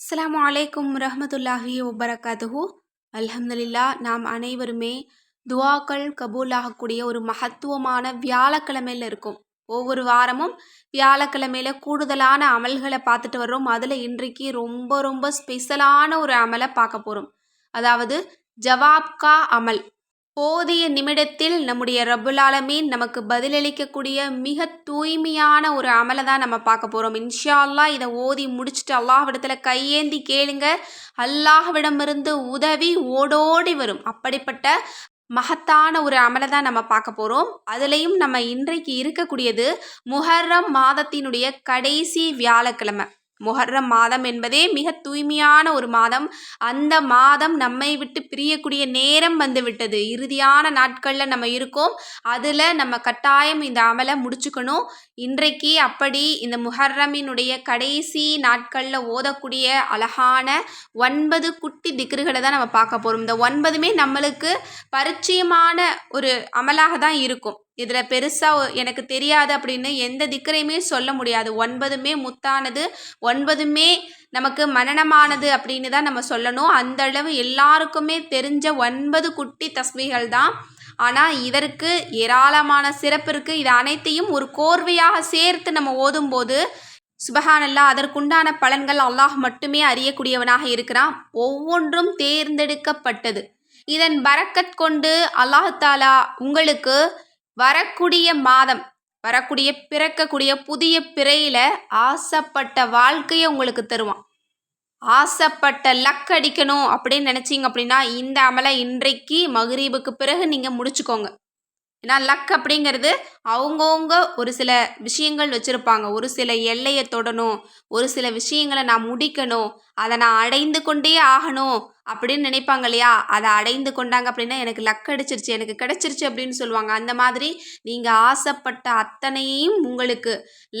அஸ்லாம் அலைக்கும் ரஹ்மத்துல்லாஹி வபரகாத்துஹு. அல்ஹம்துலில்லா நாம் அனைவருமே துவாக்கள் கபூலாகக்கூடிய ஒரு மகத்துவமான வியாழக்கிழமையில் இருக்கும். ஒவ்வொரு வாரமும் வியாழக்கிழமையில கூடுதலான அமல்களை பார்த்துட்டு வர்றோம். அதில் இன்றைக்கு ரொம்ப ரொம்ப ஸ்பெஷலான ஒரு அமலை பார்க்க போகிறோம் அதாவது ஜவாப்கா அமல். போதிய நிமிடத்தில் நம்முடைய ரபுல் ஆலமீன் நமக்கு பதிலளிக்கக்கூடிய மிக தூய்மையான ஒரு அமலை தான் நம்ம பார்க்க போகிறோம் இன்ஷா அல்லாஹ் இதை ஓதி முடிச்சுட்டு அல்லாஹ்விடத்தில் கையேந்தி கேளுங்க. அல்லாஹ்விடமிருந்து உதவி ஓடோடி வரும். அப்படிப்பட்ட மகத்தான ஒரு அமலை தான் நம்ம பார்க்க போகிறோம் அதுலேயும் நம்ம இன்றைக்கு இருக்கக்கூடியது முஹர்ரம் மாதத்தினுடைய கடைசி வியாழக்கிழமை. முஹர்ரம் மாதம் என்பதே மிக தூய்மையான ஒரு மாதம். அந்த மாதம் நம்மை விட்டு பிரியக்கூடிய நேரம் வந்து விட்டது. இறுதியான நாட்களில் நம்ம இருக்கோம். அதில் நம்ம கட்டாயம் இந்த அமலை முடிச்சுக்கணும். இன்றைக்கு அப்படி இந்த முஹர்ரமினுடைய கடைசி நாட்களில் ஓதக்கூடிய அழகான ஒன்பது குட்டி திக்ருகளை தான் நம்ம பார்க்க போகிறோம் இந்த ஒன்பதுமே நம்மளுக்கு பரிச்சயமான ஒரு அமலாக தான் இருக்கும். இதில் பெருசாக எனக்கு தெரியாது அப்படின்னு எந்த திக்கரையுமே சொல்ல முடியாது. ஒன்பதுமே முத்தானது ஒன்பதுமே நமக்கு மனனமானது அப்படின்னு தான் நம்ம சொல்லணும். அந்த அளவு எல்லாருக்குமே தெரிஞ்ச ஒன்பது குட்டி தஸ்மிகள் தான். ஆனால் இதற்கு ஏராளமான சிறப்பு இருக்குது இது அனைத்தையும் ஒரு கோர்வையாக சேர்த்து நம்ம ஓதும்போது சுபஹானல்லா அதற்குண்டான பலன்கள் அல்லாஹ் மட்டுமே அறியக்கூடியவனாக இருக்கிறான். ஒவ்வொன்றும் தேர்ந்தெடுக்கப்பட்டது. இதன் பரக்கத் கொண்டு அல்லாஹாலா உங்களுக்கு வரக்கூடிய மாதம் வரக்கூடிய பிறக்கக்கூடிய புதிய பிறையில் ஆசைப்பட்ட வாழ்க்கையை உங்களுக்கு தருவான். ஆசைப்பட்ட லக் அடிக்கணும் அப்படின்னு நினச்சிங்க அப்படின்னா இந்த அமலை இன்றைக்கு மகரீபுக்கு பிறகு நீங்கள் முடிச்சுக்கோங்க. ஏன்னா லக் அப்படிங்கிறது அவங்கவுங்க ஒரு சில விஷயங்கள் வச்சுருப்பாங்க. ஒரு சில எல்லையை தொடணும் ஒரு சில விஷயங்களை நான் முடிக்கணும் அதை நான் அடைந்து கொண்டே ஆகணும் அப்படின்னு நினைப்பாங்க இல்லையா? அதை அடைந்து கொண்டாங்க அப்படின்னா எனக்கு லக் அடிச்சிருச்சு எனக்கு கிடச்சிருச்சு அப்படின்னு சொல்லுவாங்க. அந்த மாதிரி நீங்கள் ஆசைப்பட்ட அத்தனையும் உங்களுக்கு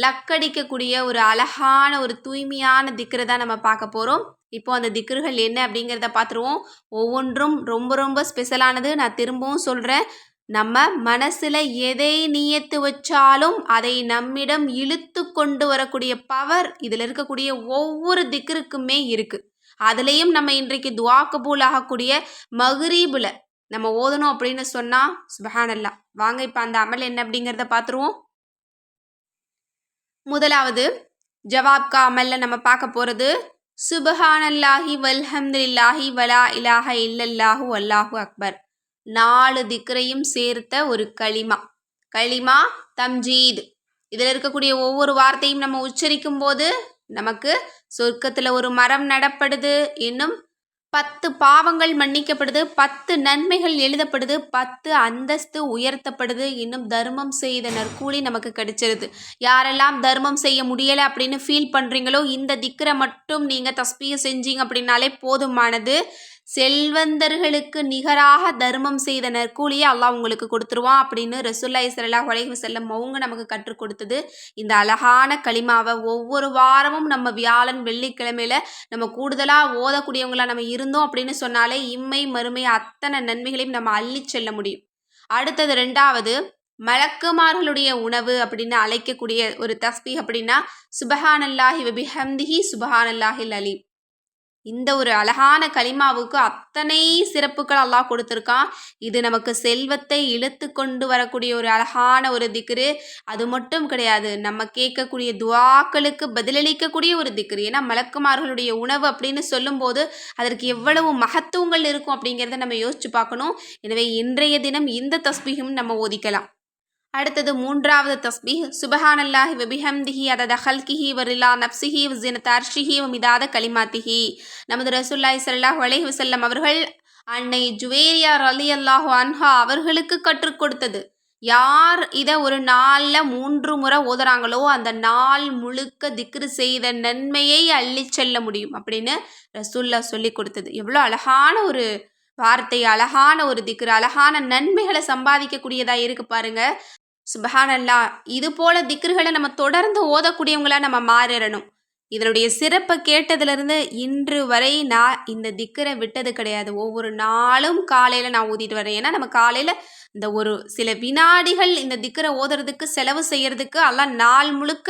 லக் அடிக்கக்கூடிய ஒரு அழகான ஒரு தூய்மையான திக்கரை தான் நம்ம பார்க்க போகிறோம் இப்போ அந்த திக்ருகள் என்ன அப்படிங்கிறத பார்த்துருவோம். ஒவ்வொன்றும் ரொம்ப ரொம்ப ஸ்பெஷலானது நான் திரும்பவும் சொல்கிறேன் நம்ம மனசில் எதை நியத்து வச்சாலும் அதை நம்மிடம் இழுத்து கொண்டு வரக்கூடிய பவர் இதில் இருக்கக்கூடிய ஒவ்வொரு திக்ருக்குமே இருக்குது அதுலேயும் நம்ம இன்றைக்கு துவா கபூல் ஆகக்கூடிய மகரீபில் நம்ம ஓதணும் அப்படின்னு சொன்னால் சுபஹானல்லா. வாங்க இப்போ அந்த அமல் என்ன அப்படிங்கிறத பார்த்துருவோம் முதலாவது ஜவாப்கா அமல்ல நம்ம பார்க்க போகிறது சுபஹானல்லாஹி வல்ஹம்துலில்லாஹி வலா இலாஹ இல்லல்லாஹு அல்லாஹு அக்பர். நாலு திக்ரையும் சேர்த்த ஒரு களிமா. களிமா தம்ஜீத். இதில் இருக்கக்கூடிய ஒவ்வொரு வார்த்தையும் நம்ம உச்சரிக்கும் போது நமக்கு சொர்க்கத்தில் ஒரு மரம் நடப்படுது இன்னும் பத்து பாவங்கள் மன்னிக்கப்படுது பத்து நன்மைகள் எழுதப்படுது பத்து அந்தஸ்து உயர்த்தப்படுது இன்னும் தர்மம் செய்த நற்கூலி நமக்கு கிடைச்சிருது. யாரெல்லாம் தர்மம் செய்ய முடியலை அப்படின்னு ஃபீல் பண்ணுறீங்களோ இந்த திக்கரை மட்டும் நீங்கள் தஸ்பியை செஞ்சீங்க அப்படின்னாலே போதுமானது. செல்வந்தர்களுக்கு நிகராக தர்மம் செய்த நற்கூலியை அல்லாஹ் உங்களுக்கு கொடுத்துருவான் அப்படின்னு ரசுல்லா இஸ்ரல்லா உலகம் செல்லம் அவங்க நமக்கு கற்றுக் கொடுத்தது. இந்த அழகான களிமாவை ஒவ்வொரு வாரமும் நம்ம வியாழன் வெள்ளிக்கிழமையில நம்ம கூடுதலாக ஓதக்கூடியவங்களா நம்ம இருந்தோம் அப்படின்னு சொன்னாலே இம்மை மறுமை அத்தனை நன்மைகளையும் நம்ம அள்ளி செல்ல முடியும். அடுத்தது ரெண்டாவது மலக்குமார்களுடைய உணவு அப்படின்னு அழைக்கக்கூடிய ஒரு தஸ்பி அப்படின்னா சுபஹானல்லாஹி வபிஹம்திஹி சுபஹானல்லாஹில் அலீம். இந்த ஒரு அழகான களிமாவுக்கு அத்தனை சிறப்புகள் அல்லாஹ் கொடுத்துருக்கான். இது நமக்கு செல்வத்தை இழுத்து கொண்டு வரக்கூடிய ஒரு அழகான ஒரு திக்ரு. அது மட்டும் கிடையாது நம்ம கேட்கக்கூடிய துவாக்களுக்கு பதிலளிக்கக்கூடிய ஒரு திக்ரு. ஏன்னா மலக்குமார்களுடைய உணவு அப்படின்னு சொல்லும்போது அதற்கு எவ்வளவு மகத்துவங்கள் இருக்கும் அப்படிங்கிறத நம்ம யோசிச்சு பார்க்கணும். எனவே இன்றைய தினம் இந்த தஸ்பியும் நம்ம ஓதிக்கலாம். அடுத்தது மூன்றாவது தஸ்பி சுபஹானல்லாஹி வபிஹம்திஹி அதத ஹல்கிஹி வரிலா நப்சிஹி வசின தர்ஷிஹி மிதாத கலிமாத்திஹி. நமது ரசூல்லாய் சல்லாஹ் அலைஹி வசல்லம் அவர்கள் அன்னை ஜுவேரியா அலி அல்லாஹு அன்ஹா அவர்களுக்கு கற்றுக் கொடுத்தது. யார் இதை ஒரு நாளில் மூன்று முறை ஓதுறாங்களோ அந்த நாள் முழுக்க திக்ரு செய்த நன்மையை அள்ளி செல்ல முடியும் அப்படின்னு ரசூல்லா சொல்லி கொடுத்தது. எவ்வளோ அழகான ஒரு வார்த்தை அழகான ஒரு திக்ரு அழகான நன்மைகளை சம்பாதிக்கக்கூடியதாக இருக்கு பாருங்க. சுபஹானல்லா இது போல திக்ருகளை நம்ம தொடர்ந்து ஓதக்கூடியவங்களா நம்ம மாறிடணும். இதனுடைய சிறப்பை கேட்டதுலேருந்து இன்று வரை நான் இந்த திக்கரை விட்டது கிடையாது. ஒவ்வொரு நாளும் காலையில் நான் ஊதிட்டு வரேன். ஏன்னா நம்ம காலையில் இந்த ஒரு சில வினாடிகள் இந்த திக்கரை ஓதுறதுக்கு செலவு செய்யறதுக்கு எல்லாம் நாள் முழுக்க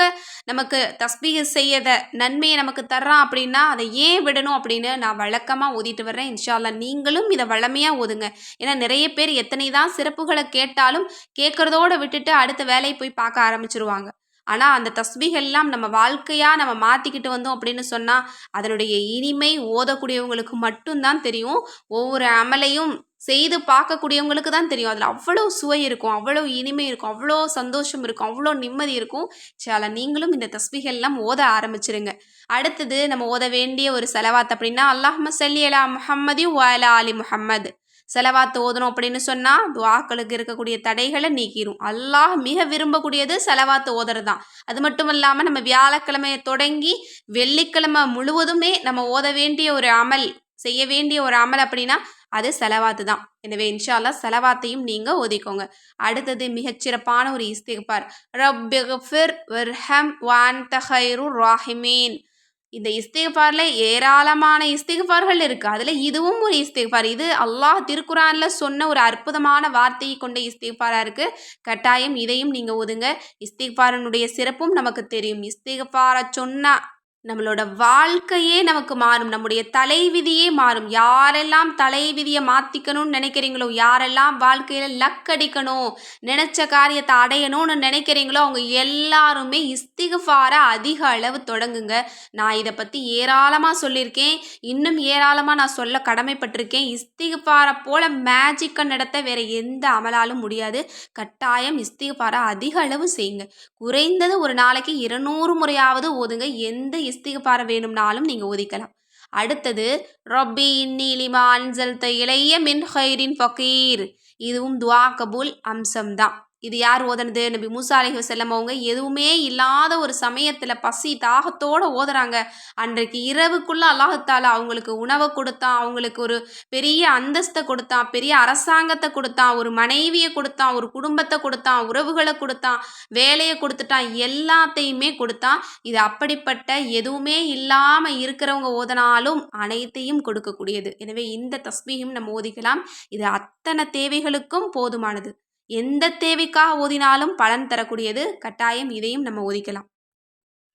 நமக்கு தஸ்பீக செய்யத நன்மையை நமக்கு தர்றான் அப்படின்னா அதை ஏன் விடணும் அப்படின்னு நான் வழக்கமாக ஓதிட்டு வர்றேன். இன்ஷால்லா நீங்களும் இதை வளமையாக ஓதுங்க. ஏன்னா நிறைய பேர் எத்தனை தான் சிறப்புகளை கேட்டாலும் கேட்குறதோட விட்டுட்டு அடுத்த வேலையை போய் பார்க்க ஆரம்பிச்சிருவாங்க. ஆனால் அந்த தஸ்பிகெல்லாம் நம்ம வாழ்க்கையாக நம்ம மாற்றிக்கிட்டு வந்தோம் அப்படின்னு சொன்னால் அதனுடைய இனிமை ஓதக்கூடியவங்களுக்கு மட்டும்தான் தெரியும். ஒவ்வொரு அமலையும் செய்து பார்க்கக்கூடியவங்களுக்கு தான் தெரியும். அதில் அவ்வளோ சுவை இருக்கும் அவ்வளோ இனிமை இருக்கும் அவ்வளோ சந்தோஷம் இருக்கும் அவ்வளோ நிம்மதி இருக்கும். சால நீங்களும் இந்த தஸ்பிகள்லாம் ஓத ஆரம்பிச்சிருங்க. அடுத்தது நம்ம ஓத வேண்டிய ஒரு செலவாத் அப்படின்னா அல்லாஹ் சல்லி அலா முஹம்மதி வாலா அலி முஹம்மது. செலவாத்து ஓதணும் அப்படின்னு சொன்னால் துவாக்களுக்கு இருக்கக்கூடிய தடைகளை நீக்கிடும் அல்லாஹ் மிக விரும்பக்கூடியது செலவாத்து ஓதுறது தான் அது மட்டும் இல்லாமல் நம்ம வியாழக்கிழமையை தொடங்கி வெள்ளிக்கிழமை முழுவதுமே நம்ம ஓத வேண்டிய ஒரு அமல் செய்ய வேண்டிய ஒரு அமல் அப்படின்னா அது செலவாத்து தான் எனவே இன்ஷால்லா செலவாத்தையும் நீங்கள் ஒதுக்கோங்க அடுத்தது மிகச்சிறப்பான ஒரு இஸ்திகபார் ரப்பிஃபிர் வர்ஹம் வான் தஹைரு ராஹிமீன். இந்த இஸ்திகபாரில் ஏராளமான இஸ்திகபார்கள் இருக்குது அதில் இதுவும் ஒரு இஸ்திகபார் இது அல்லாஹ் திருக்குறானில் சொன்ன ஒரு அற்புதமான வார்த்தையை கொண்ட இஸ்திகபாராக இருக்குது கட்டாயம் இதையும் நீங்கள் ஒதுங்க. இஸ்திகபாரனுடைய சிறப்பும் நமக்கு தெரியும். இஸ்திகபாரை சொன்னால் நம்மளோட வாழ்க்கையே நமக்கு மாறும். நம்முடைய தலைவிதியே மாறும். யாரெல்லாம் தலைவிதியை மாற்றிக்கணும்னு நினைக்கிறீங்களோ யாரெல்லாம் வாழ்க்கையில் லக் அடிக்கணும் நினச்ச காரியத்தை அடையணும்னு நினைக்கிறீங்களோ அவங்க எல்லாருமே இஸ்திகஃபாரை அதிக அளவு தொடங்குங்க. நான் இதை பற்றி ஏராளமாக சொல்லியிருக்கேன். இன்னும் ஏராளமாக நான் சொல்ல கடமைப்பட்டிருக்கேன். இஸ்திகஃபாரை போல் மேஜிக்கை நடத்த வேறு எந்த அமலாலும் முடியாது. கட்டாயம் இஸ்திகஃபாரை அதிக அளவு செய்யுங்க. குறைந்தது ஒரு நாளைக்கு இருநூறு முறையாவது ஓதுங்க. எந்த இஸ்திகபார வேணும்னாலும் நீங்கள் உதிக்கலாம் அடுத்தது ரொப்பி இன்னிலிமா அன்சல் இளைய மின் ஹைரின் ஃபக்கீர் இதுவும் துவா கபூல் அம்சம்தான். இது யார் ஓதுனது? நபி மூசா அலி அவங்க எதுவுமே இல்லாத ஒரு சமயத்தில் பசி தாகத்தோடு ஓதுறாங்க. அன்றைக்கு இரவுக்குள்ளே அல்லாஹத்தால அவங்களுக்கு உணவை கொடுத்தான் அவங்களுக்கு ஒரு பெரிய அந்தஸ்தை கொடுத்தான் பெரிய அரசாங்கத்தை கொடுத்தான் ஒரு மனைவியை கொடுத்தான் ஒரு குடும்பத்தை கொடுத்தான் உறவுகளை கொடுத்தான் வேலையை கொடுத்துட்டான் எல்லாத்தையுமே கொடுத்தான். இது அப்படிப்பட்ட எதுவுமே இல்லாமல் இருக்கிறவங்க ஓதனாலும் அனைத்தையும் கொடுக்கக்கூடியது. எனவே இந்த தஸ்மீகம் நம்ம ஓதிக்கலாம். இது அத்தனை தேவைகளுக்கும் போதுமானது. எந்த தேவைக்காக ஓதினாலும் பலன் தரக்கூடியது கட்டாயம் இதையும் நம்ம ஒதிக்கலாம்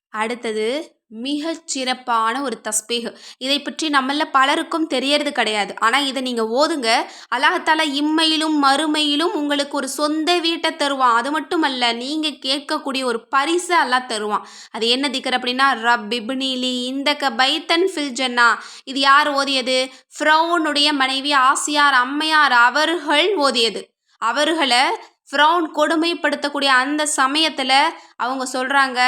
அடுத்தது மிக சிறப்பான ஒரு தஸ்பேகு இதை பற்றி நம்மள பலருக்கும் தெரியறது கிடையாது. ஆனால் இதை நீங்கள் ஓதுங்க. அல்லாஹால இம்மையிலும் மறுமையிலும் உங்களுக்கு ஒரு சொந்த வீட்டை தருவான். அது மட்டுமல்ல நீங்கள் கேட்கக்கூடிய ஒரு பரிசு எல்லாம் தருவான். அது என்ன திக்கர் அப்படின்னா ரப் பிப்னிலி இந்த க பைத்தன் ஃபில் ஜன்னா. இது யார் ஓதியது? ஃப்ரௌனுடைய மனைவி ஆசியார் அம்மையார் அவர்கள் ஓதியது. அவர்களை ஃப்ரௌன் கொடுமைப்படுத்தக்கூடிய அந்த சமயத்தில் அவங்க சொல்கிறாங்க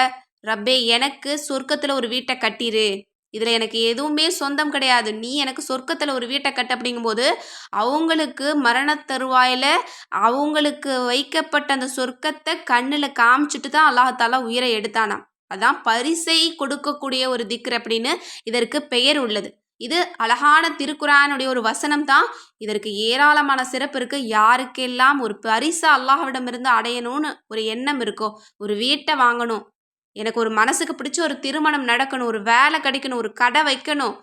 ரப்பே எனக்கு சொர்க்கத்தில் ஒரு வீட்டை கட்டிரு. இதில் எனக்கு எதுவுமே சொந்தம் கிடையாது. நீ எனக்கு சொர்க்கத்தில் ஒரு வீட்டை கட்டு. அப்படிங்கும்போது அவங்களுக்கு மரண தருவாயில் அவங்களுக்கு வைக்கப்பட்ட அந்த சொர்க்கத்தை கண்ணில் காமிச்சிட்டு தான் அல்லாஹாலா உயிரை எடுத்தானாம். அதான் பரிசை கொடுக்கக்கூடிய ஒரு திக்ர் அப்படின்னு இதற்கு பெயர் உள்ளது. இது அழகான திருக்குறானுடைய ஒரு வசனம் தான் இதற்கு ஏராளமான சிறப்பு இருக்குது யாருக்கெல்லாம் ஒரு பரிசு அல்லாஹ்விடமிருந்து அடையணும்னு ஒரு எண்ணம் இருக்கோ ஒரு வீட்டை வாங்கணும் எனக்கு ஒரு மனசுக்கு பிடிச்ச ஒரு திருமணம் நடக்கணும் ஒரு வேலை கிடைக்கணும் ஒரு கடை வைக்கணும்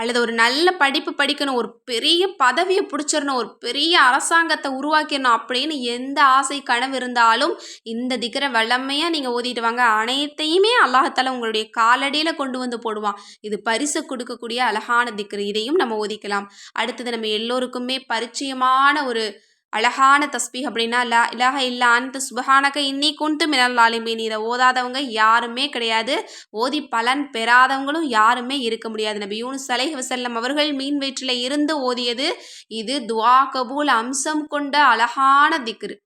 அல்லது ஒரு நல்ல படிப்பு படிக்கணும் ஒரு பெரிய பதவியை பிடிச்சிடணும் ஒரு பெரிய அரசாங்கத்தை உருவாக்கிடணும் அப்படின்னு எந்த ஆசை கனவு இருந்தாலும் இந்த திக்கரை வல்லமையாக நீங்கள் ஓதிட்டு வாங்க. அனைத்தையுமே அல்லாஹத்தால் உங்களுடைய காலடியில் கொண்டு வந்து போடுவான். இது பரிசு கொடுக்கக்கூடிய அழகான திக்கர் இதையும் நம்ம ஓதிக்கலாம். அடுத்தது நம்ம எல்லோருக்குமே பரிச்சயமான ஒரு அழகான தஸ்பீக் அப்படின்னா லா இலாக இல்லா அந்த சுபஹானக இன்னி குண்டு மினல்லாலிமீன் இதை ஓதாதவங்க யாருமே கிடையாது. ஓதி பலன் பெறாதவங்களும் யாருமே இருக்க முடியாது. நபி யூனு சலைஹ் வசல்லம் அவர்கள் மீன் வயிற்றில் இருந்து ஓதியது. இது துவா கபூல் அம்சம் கொண்ட அழகான திக்ரு.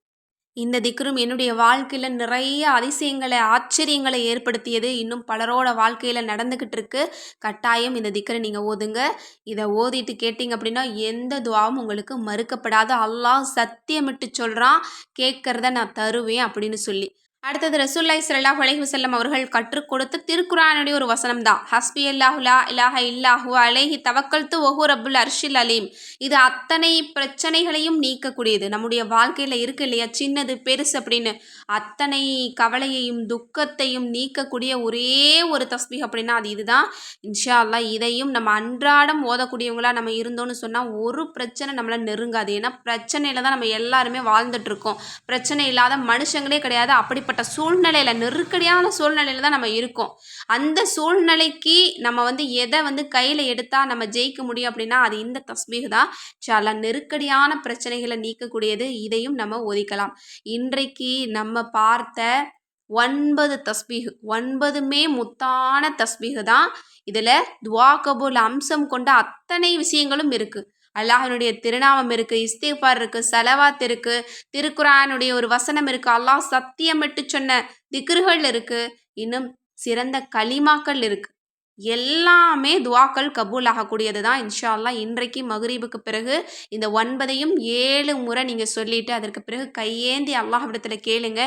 இந்த திக்ரும் என்னுடைய வாழ்க்கையில் நிறைய அதிசயங்களை ஆச்சரியங்களை ஏற்படுத்தியது. இன்னும் பலரோட வாழ்க்கையில் நடந்துக்கிட்டு இருக்கு கட்டாயம் இந்த திக்கரை நீங்கள் ஓதுங்க. இதை ஓதிட்டு கேட்டிங்க அப்படின்னா எந்த துவாவும் உங்களுக்கு மறுக்கப்படாத. அல்லாஹ் சத்தியமிட்டு சொல்கிறான் கேட்குறத நான் தருவேன் அப்படின்னு சொல்லி. அடுத்தது ரசூல்லாய் ஸல்லல்லாஹு அலைஹி வஸல்லம் அவர்கள் கற்றுக் கொடுத்த திருக்குறானுடைய ஒரு வசனம் தான் ஹஸ்பி அல்லாஹுலா இல்லாஹ இலாஹ இல்லாஹு அலைஹி தவக்கல்த்து ஒஹு ரப்புல் அர்ஷில் அலீம். இது அத்தனை பிரச்சனைகளையும் நீக்கக்கூடியது. நம்முடைய வாழ்க்கையில் இருக்கு இல்லையா? சின்னது பெருசு அப்படின்னு. அத்தனை கவலையையும் துக்கத்தையும் நீக்கக்கூடிய ஒரே ஒரு தஸ்பி அப்படின்னா அது இதுதான். இன்ஷா அல்லா இதையும் நம்ம அன்றாடம் ஓதக்கூடியவங்களா நம்ம இருந்தோம்னு சொன்னால் ஒரு பிரச்சனை நம்மளை நெருங்காது. ஏன்னா பிரச்சனையில் தான் நம்ம எல்லாருமே வாழ்ந்துட்டு இருக்கோம். பிரச்சனை இல்லாத மனுஷங்களே கிடையாது. அப்படிப்பட்ட சூழ்நிலையில் நெருக்கடியான சூழ்நிலையில் தான் நம்ம இருக்கோம். அந்த சூழ்நிலைக்கு நம்ம வந்து எதை வந்து கையில் எடுத்தால் நம்ம ஜெயிக்க முடியும் அப்படின்னா அது இந்த தஸ்பீக தான். சில நெருக்கடியான பிரச்சனைகளை நீக்கக்கூடியது இதையும் நம்ம ஒதுக்கலாம். இன்றைக்கு நம்ம பார்த்த ஒன்பது தஸ்பீகு ஒன்பதுமே முத்தான தஸ்பீக் தான். இதில் துவா கபூல் அம்சம் கொண்ட அத்தனை விஷயங்களும் இருக்குது அல்லாஹினுடைய திருநாமம் இருக்குது இஸ்திஃபார் இருக்குது செலவாத் இருக்குது திருக்குறானுடைய ஒரு வசனம் இருக்குது அல்லாஹ் சத்தியமிட்டு சொன்ன திக்ருகள் இருக்குது இன்னும் சிறந்த களிமாக்கள் இருக்குது எல்லாமே துவாக்கள் கபூல் ஆகக்கூடியது தான் இன்ஷா இன்றைக்கு மகரீபுக்கு பிறகு இந்த ஒன்பதையும் ஏழு முறை நீங்கள் சொல்லிட்டு அதற்கு பிறகு கையேந்தி அல்லாஹ்விடத்தில் கேளுங்க.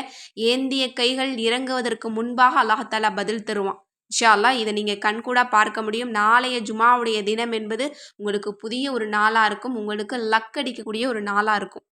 ஏந்திய கைகள் இறங்குவதற்கு முன்பாக அல்லாஹாலா பதில் தருவான். இன்ஷால்லா இதை நீங்கள் கண்கூடா பார்க்க முடியும். நாளைய ஜுமாவுடைய தினம் என்பது உங்களுக்கு புதிய ஒரு நாளாக இருக்கும். உங்களுக்கு லக்கடிக்கக்கூடிய ஒரு நாளாக இருக்கும்.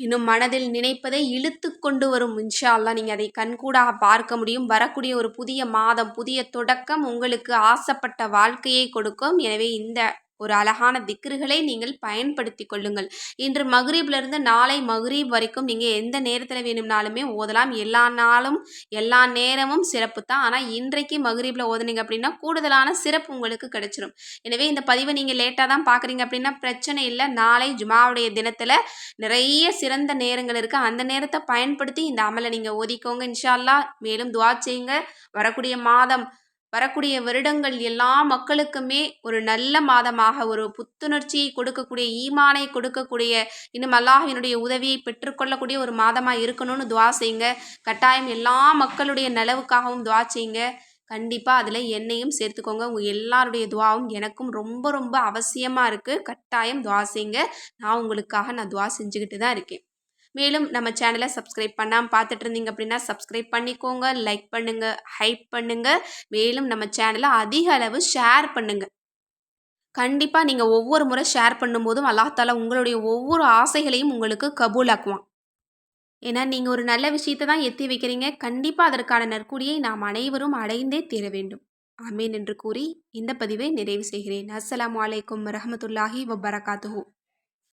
இன்னும் மனதில் நினைப்பதை இழுத்து கொண்டு வரும் இன்ஷா நீங்கள் அதை கண்கூடாக பார்க்க முடியும். வரக்கூடிய ஒரு புதிய மாதம் புதிய தொடக்கம் உங்களுக்கு ஆசைப்பட்ட வாழ்க்கையை கொடுக்கும். எனவே இந்த ஒரு அழகான திக்ருகளை நீங்கள் பயன்படுத்தி கொள்ளுங்கள். இன்று மகரீப்லேருந்து நாளை மகரீப் வரைக்கும் நீங்கள் எந்த நேரத்தில் வேணும்னாலுமே ஓதலாம். எல்லா நாளும் எல்லா நேரமும் சிறப்பு தான். ஆனால் இன்றைக்கு மகரீப்பில் ஓதுனீங்க அப்படின்னா கூடுதலான சிறப்பு உங்களுக்கு கிடைச்சிடும் எனவே இந்த பதிவை நீங்கள் லேட்டாக தான் பார்க்குறீங்க அப்படின்னா பிரச்சனை இல்லை. நாளை ஜுமாவுடைய தினத்தில் நிறைய சிறந்த நேரங்கள் இருக்குது அந்த நேரத்தை பயன்படுத்தி இந்த அமலை நீங்கள் ஓதிக்கோங்க. இன்ஷால்லா மேலும் துவா செய்யுங்க. வரக்கூடிய மாதம் வரக்கூடிய வருடங்கள் எல்லா மக்களுக்குமே ஒரு நல்ல மாதமாக ஒரு புத்துணர்ச்சியை கொடுக்கக்கூடிய ஈமானை கொடுக்கக்கூடிய இன்னும் அல்லாஹினுடைய உதவியை பெற்றுக்கொள்ளக்கூடிய ஒரு மாதமாக இருக்கணும்னு துவா செய்யுங்க. கட்டாயம் எல்லா மக்களுடைய நலவுக்காகவும் துவா செய்யுங்க. கண்டிப்பாக அதில் என்னையும் சேர்த்துக்கோங்க. உங்கள் எல்லாருடைய துவாவும் எனக்கும் ரொம்ப ரொம்ப அவசியமாக இருக்குது கட்டாயம் துவா செய்யுங்க. நான் உங்களுக்காக நான் துவா செஞ்சுக்கிட்டு தான் இருக்கேன். மேலும் நம்ம சேனலை சப்ஸ்கிரைப் பண்ணாமல் பார்த்துட்டு இருந்தீங்க அப்படின்னா சப்ஸ்கிரைப் பண்ணிக்கோங்க லைக் பண்ணுங்கள் ஹைப் பண்ணுங்கள் மேலும் நம்ம சேனலை அதிக அளவு ஷேர் பண்ணுங்கள் கண்டிப்பாக நீங்கள் ஒவ்வொரு முறை ஷேர் பண்ணும்போதும் அல்லாஹாலா உங்களுடைய ஒவ்வொரு ஆசைகளையும் உங்களுக்கு கபூலாக்குவான். ஏன்னா நீங்கள் ஒரு நல்ல விஷயத்தை தான் எத்தி வைக்கிறீங்க. கண்டிப்பாக அதற்கான நற்கூலியை நாம் அனைவரும் அடைந்தே தீர வேண்டும். ஆமீன் என்று கூறி இந்த பதிவை நிறைவு செய்கிறேன். அஸ்லாம் வலைக்கம் வரஹமத்துல்லாஹி வபரகாத்துஹூ.